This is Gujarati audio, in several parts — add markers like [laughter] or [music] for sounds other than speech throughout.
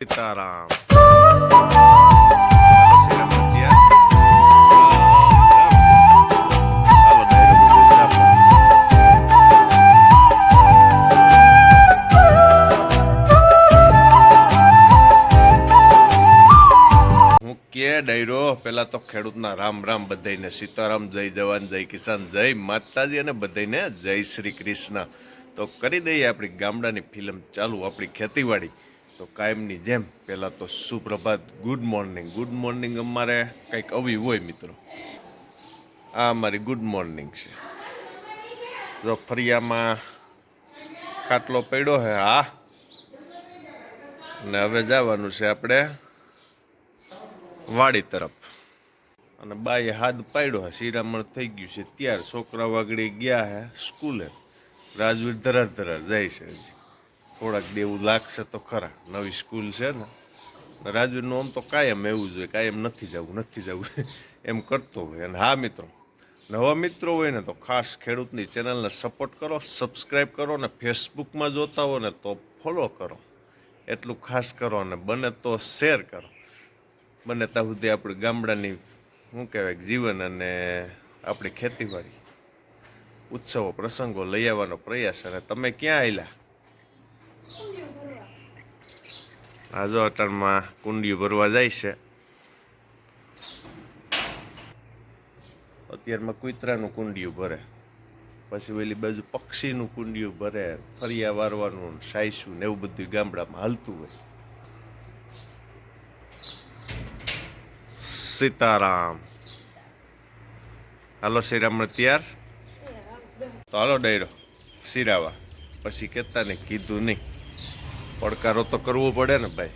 સીતારામ. કે ડાયરો, પેલા તો ખેડૂતના રામ રામ બધાને સીતારામ, જય જવાન, જય કિસાન, જય માતાજી અને બધાને જય શ્રી કૃષ્ણ. તો કરી દઈએ આપણી ગામડાની ફિલ્મ ચાલુ, આપણી ખેતીવાડી. તો કાયમની જેમ પહેલાં તો સુપ્રભાત ગુડ મોર્નિંગ ગુડ મોર્નિંગ અમારે કંઈક આવી હોય મિત્રો. આ અમારી ગુડ મોર્નિંગ છે. જો ફરિયામાં ખાટલો પડ્યો હે, હા. અને હવે જવાનું છે આપણે વાડી તરફ. અને બાએ હાથ પાડ્યો હે, શિરામણ થઈ ગયું છે. ત્યાર છોકરા વાગડી ગયા હે સ્કૂલે. રાજવીર ધરાર જાય છે હજી. થોડાક દેવું લાગશે તો ખરા. નવી સ્કૂલ છે ને. રાજુનું આમ તો કાયમ એવું જોઈએ કાયમ નથી જવું નથી જવું. એમ કરતો હોય. અને હા મિત્રો, નવા મિત્રો હોય ને તો ખાસ ખેડૂતની ચેનલને સપોર્ટ કરો સબસ્ક્રાઈબ કરો ને ફેસબુકમાં જોતા હો ને તો ફોલો કરો. એટલું ખાસ કરો અને બને તો શેર કરો. બને ત્યાં સુધી આપણી ગામડાની, શું કહેવાય, જીવન અને આપણી ખેતીવાડી, ઉત્સવો, પ્રસંગો લઈ આવવાનો પ્રયાસ. અને તમે ક્યાં આવેલા આ જો અટાણમાં કુંડીઓ ભરવા જાય છે. અત્યારમાં કુતરાનું કુંડિયું ભરે. પછી પેલી બાજુ પક્ષીનું કુંડિયું ભરે, ફરિયા વારવાનું સાયસું ને એવું બધું ગામડામાં હાલતું હોય. સીતારામ. હાલો શ્રીરામ તૈયાર? તો હાલો, ડાયરો સિરાવા પછી કહેતા ને કીધું નહીં. પડકારો તો કરવો પડે ને ભાઈ.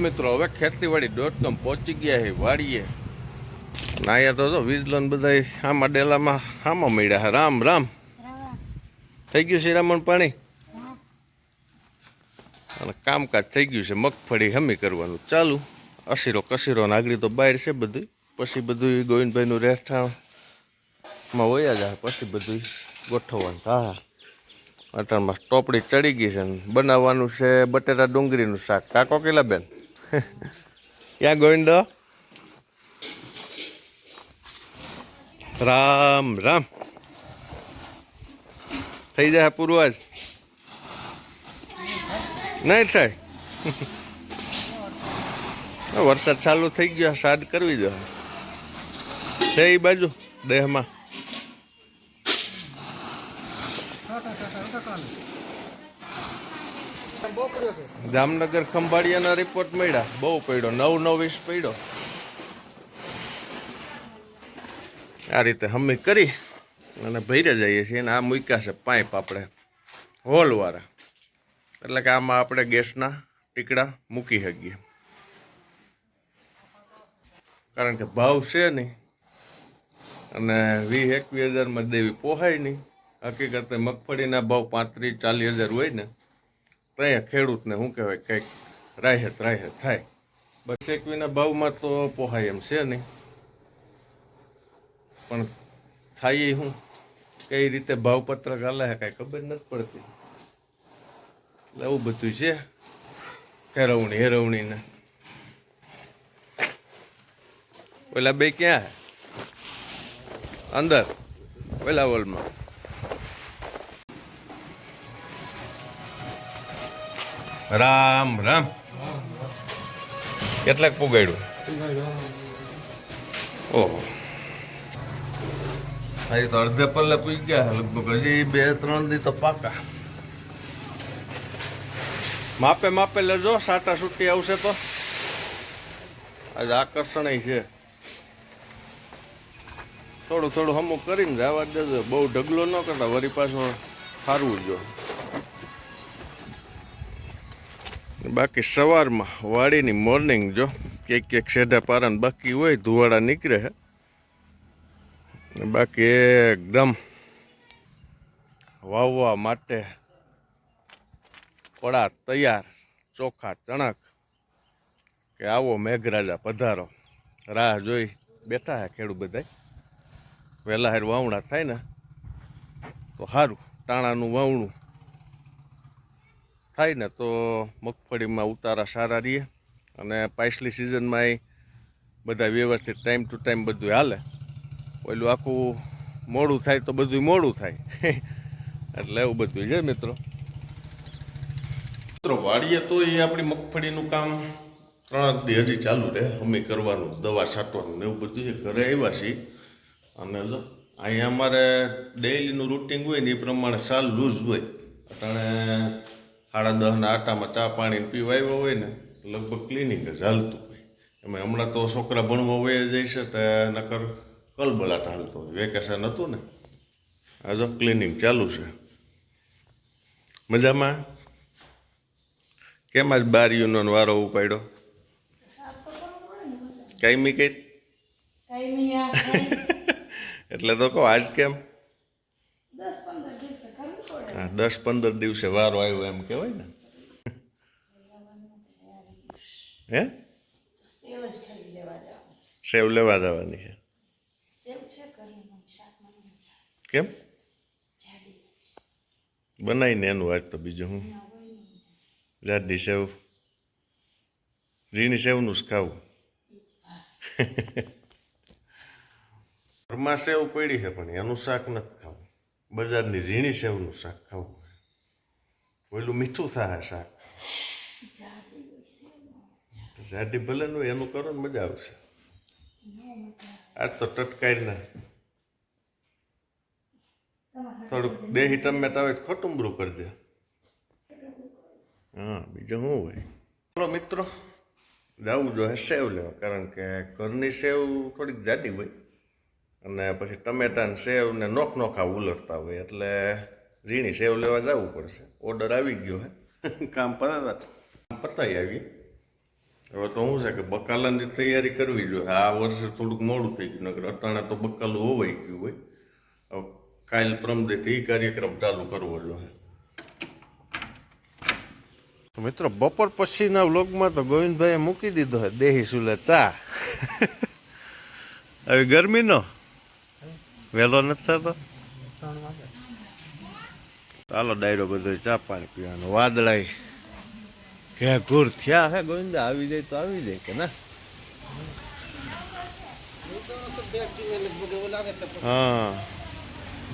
મિત્રો, હવે ખેતીવાડી ડોટ કોમ પહોંચી ગયા છે, વાડીએ. નાયા તો જો લોન બધા આમાં ડેલામાં આમાં મળ્યા રામ રામ. થઈ ગયું શ્રીરામણ પાણી? અને કામકાજ થઈ ગયું છે, મગફળી હમી કરવાનું. ચાલુ. અસીરો કસીરો નાગરી તો બહાર છે બધું પછી બધું ગોવિંદભાઈનું રહેઠાણમાં વયા જાય, પછી બધું ગોઠવવાનું. હા અટાણમાં ટોપડી ચડી ગઈ છે બનાવવાનું છે બટેટા ડુંગળીનું શાક. કાકો કેલા બેન? ક્યાં ગોવિંદો? રામ રામ. થઈ જાય પૂર્વજ નહીં થાય? વરસાદ ચાલુ થઈ ગયો સાડ કરવી દો એ બાજુ, દેહમાં. જામનગર ખંભાળિયાના રિપોર્ટ મળ્યા. બહુ પડ્યો. નવ નવ વીસ પડ્યો. આ રીતે હમી કરી અને ભૈરે જઈએ છીએ અને આ મૂક્યા છે પાઇપ આપણે. હોલવાળા. એટલે કે આમાં આપણે ગેસના ટીકડા મૂકી શકીએ. કારણ કે ભાવ છે નહીં. અને વીસ, એકવીસ હજારમાં દેવી પોહાય નહીં. હકીકતે મગફળીના ભાવ પાંત્રીસ, ચાલીસ હજાર હોય ને ત્યાં ખેડૂતને શું કહેવાય, કંઈક રાહત રાહત થાય. બસ એકવીના ભાવમાં તો પોહાય એમ છે નહીં. પણ થાય એ શું? કઈ રીતે ભાવપત્રક આલે છે કાંઈ ખબર નથી પડતી. એટલે એવું બધું છે. હેરવણી હેરવણીને. ઓલા બે ક્યાં અંદર પેલા હોલમાં રામ રામ. કેટલાક પુગાડ્યું? ઓહો. હા તો અડધે પલ્લે પૂઈ ગયા લગભગ હજી બે, ત્રણ દી તો પાકા. માપે માપે લેજો. સાટા સુટી આવશે તો. આજે આકર્ષણ છે. થોડું થોડું હમુક કરીને જવા દેજો. બહુ ઢગલો ન કરતા. વરી પાછો ફારવું જો બાકી સવારમાં વાડીની મોર્નિંગ જો એક એક સેઢા પારાને બાકી હોય, ધુવાડા નીકળે છે. બાકી એકદમ વાવવા માટે પડા તૈયાર, ચોખા, ચણક કે આવો મેઘરાજા પધારો. રાહ જોઈ બેઠા હે ખેડૂત બધા વહેલા હાર વાવણા થાય ને, તો સારું ટાણાનું વાવણું થાય ને તો મગફળીમાં ઉતારા સારા રહીએ અને પાછલી સિઝનમાં બધા વ્યવસ્થિત ટાઈમ ટુ ટાઈમ બધું હાલે. પેલું આખું મોડું થાય તો બધું મોડું થાય. [laughs] એટલે એવું બધું છે મિત્રો. મિત્રો વાળીએ તો એ આપણી મગફળીનું કામ ત્રણ દી હજી ચાલુ રહે. અમે કરવાનું, દવા છાંટવાનું ને એવું બધું છે. ઘરે આવ્યા છીએ. અને અહીંયા અમારે ડેઈલીનું રૂટિન હોય ને એ પ્રમાણે સાલ લૂઝ હોય. અટાણે સાડા દહના આટામાં ચા પાણી પીવા આવ્યા હોય ને લગભગ ક્લિનિક જ હાલતું હોય. એમાં હમણાં તો છોકરા ભણવા વયા જાય છે તો નકર કલબલાટ હાલતો હોય. વેકેશન હતું ને આજ ઓફ ક્લિનિક ચાલુ છે. મજામાં? કેમ આજ યુનોન વારો ઉપાડ્યો? કઈ? કઈ. [laughs] એટલે તો કહો આજ કેમ? દસ પંદર દિવસે કરવું પડે હા દસ પંદર દિવસે વારો આવ્યો એમ કહેવાય ને. હે? સેવ લેવા જવાનું છે. કેમ? બનાવીને એનું વાત તો બીજું હું? ના હોય ને મજા આવે. જાડી સેવ. ઝીણી સેવનું જ ખાવું. [laughs] ઘરમાં સેવ પડી છે પણ એનું શાક નથી બજારની ઝીણી સેવનું શાક ખાવું ઓલું મીઠું થાય શાક. જાડી હોય સેવ નો મજા આવે. જાડી ભલે નું એનું કરો ને મજા આવશે. આજ તો ટટકાઈ ના થોડુંક દેહી ટમેટા હોય ખોટુંબરું કરજે. હા, બીજું શું હોય? ચાલો મિત્રો જવું જોઈએ સેવ લેવા, કારણ કે ઘરની સેવ થોડીક જાડી હોય. અને પછી ટમેટા ને સેવ ને નોખ નોખા ઉલરતા હોય એટલે ઝીણી સેવ લેવા જવું પડશે. ઓર્ડર આવી ગયો હે. કામ પતા પતાઈ આવી. હવે તો શું છે કે બકાલાની તૈયારી કરવી જોઈએ. આ વર્ષે થોડુંક મોડું થઈ ગયું નગર અટાણે તો બકાલું હોવાઈ ગયું હોય. હવે કાલ પ્રમદેથી એ કાર્યક્રમ ચાલુ કરવો જોઈએ. મિત્રો બપોર પછીના વ્લોગમાં તો ગોવિંદભાઈએ મૂકી દીધો છે દેહી સુલે ચા. હવે ગરમીનો? વહેલો નથી થતો? ચાલો ડાયરો બધો ચા પાણી પીવાનો. વાદળાય. કે ઘૂર થયા હે ગોવિંદા. આવી જાય તો આવી જાય કે ના? હા.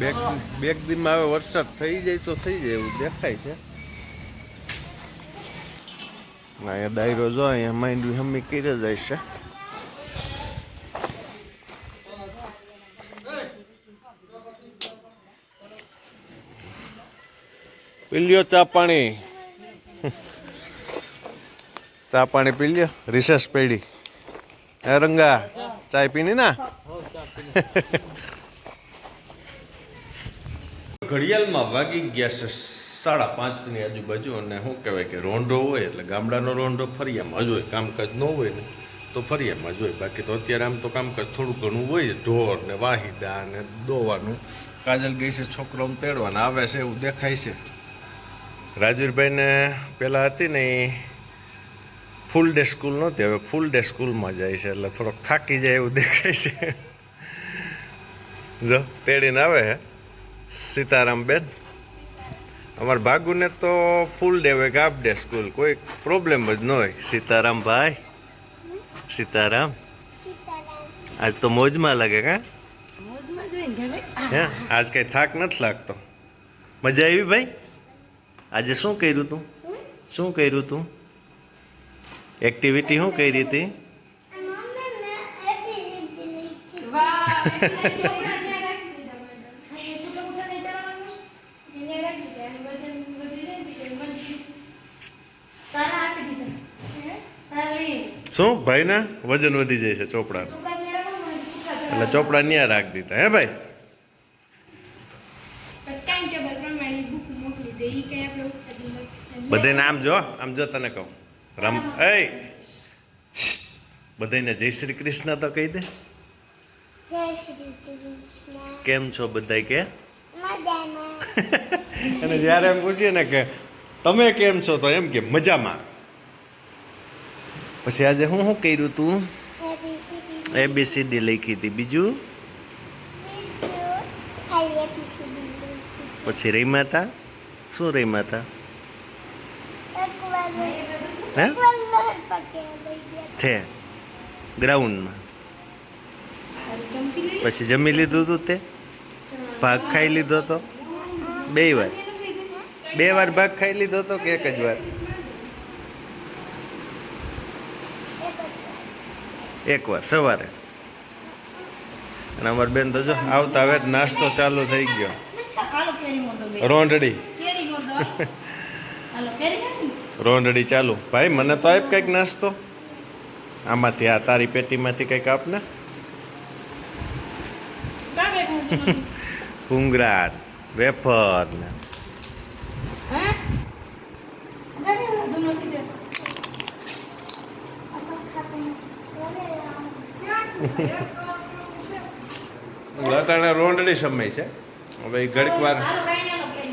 બેક બેક દીમાં હવે વરસાદ થઈ જાય તો થઈ જાય એવું દેખાય છે. અહીંયા ડાયરો જો અહીંયા માઇન્ડ હમી કરી જાય છે પી લ્યો ચા પાણી. [laughs] ચા પાણી પી લ્યો રિસેસ પેડી. હે રંગા ચાય પીની ના? [laughs] ઘડિયાળમાં વાગી ગયા છે સાડા પાંચની આજુબાજુ અને શું કહેવાય કે રોંઢો હોય એટલે ગામડાનો રોંઢો ફરિયામાં જ હોય કામકાજ ન હોય ને તો ફરિયામાં જ હોય. બાકી તો અત્યારે આમ તો કામકાજ થોડું ઘણું હોય ઢોર ને વાહિદા ને દોવાનું. કાજલ ગઈ છે છોકરાઓને તેડવાના આવે છે એવું દેખાય છે. રાજવીરભાઈને પહેલાં હતી ને એ ફૂલ ડે સ્કૂલ નહોતી હવે ફૂલ ડે સ્કૂલમાં જાય છે એટલે થોડોક થાકી જાય એવું દેખાય છે. જો તેડીને આવે હે સીતારામ બેન અમારા ભાગુને તો ફૂલ ડે હોય હાફ ડે સ્કૂલ કોઈ પ્રોબ્લેમ જ ન હોય. સીતારામ. ભાઈ સીતારામ. આજ તો મોજમાં લાગે કા? હે આજ કઈ થાક નથી લાગતો. મજા આવી ભાઈ? આજે શું કર્યું તું? શું કર્યું તું? એક્ટિવિટી શું કરી હતી. શું? ભાઈના વજન વધી જાય છે ચોપડા એટલે ચોપડા ન્યા રાખી દીધા. હે ભાઈ પણ ટાઈમ ટેબલ પ્રમાણે બુક મોકલી દે ઈ કઈ આપણે ઉઠાડી નથી. બધાને આમ જો આમ જો તને કહું. રમ એ બધાને જય શ્રી કૃષ્ણ તો કહી દે. કેમ છો બધા કે? મજામાં. [laughs] અને જ્યારે એમ પૂછીએ ને કે તમે કેમ છો? તો એમ કે મજામાં. પછી આજે હું શું કર્યું તું? એબીસીડી. એબીસીડી લખી હતી. બીજું? પછી રહી માતા શું રહી વાર હે? છે. ગ્રાઉન્ડમાં પછી જમી લીધું હતું તે? ભાગ ખાઈ લીધો તો? બે વાર. બે વાર ભાગ ખાઈ લીધો તો કે એક જ વાર? એક વાર સવારે. અને અમારી બેન તો જો આવતા હવે નાસ્તો ચાલુ થઈ ગયો. રોંઢડી. રોંઢડી ચાલુ. ભાઈ મને તો આપ કંઈક નાસ્તો. આમાંથી આ તારી પેટીમાંથી કંઈક આપ ને. કા [laughs] બેઠું છું મમ્મી? ભૂંગળા વેફર ને લતાણે રોંઢડી સમય છે. હવે ઘડીક વાર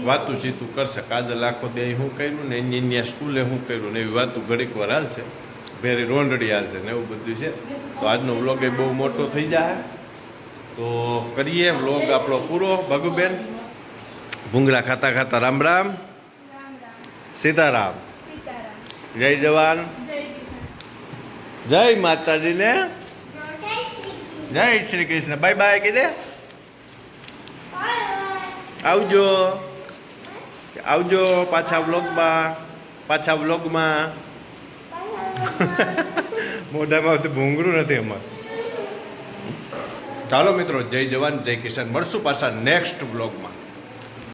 વાતું ચીતું કરશે કાજલ આખો દે શું કર્યું ને એની ત્યાં સ્કૂલે શું કર્યું ને એવી વાતું ઘડીક વાર હાલશે. ભેરી રોંડડી હાલશે ને એવું બધું છે. તો આજનો વ્લોગ એ બહુ મોટો થઈ જાય. તો કરીએ વ્લોગ આપણો પૂરો. ભગુબેન ભૂંગળા ખાતા ખાતા રામ રામ. સીતારામ. જય જવાન. જય માતાજીને. જય શ્રી કૃષ્ણ. બાય બાય કીધે. આવજો. આવજો પાછા વ્લોગમાં પાછા વ્લોગમાં. [laughs] મોઢામાં તો ભૂંગળું નથી એમાં. ચાલો મિત્રો જય જવાન જય કિશન મળશું પાછા નેક્સ્ટ બ્લોગમાં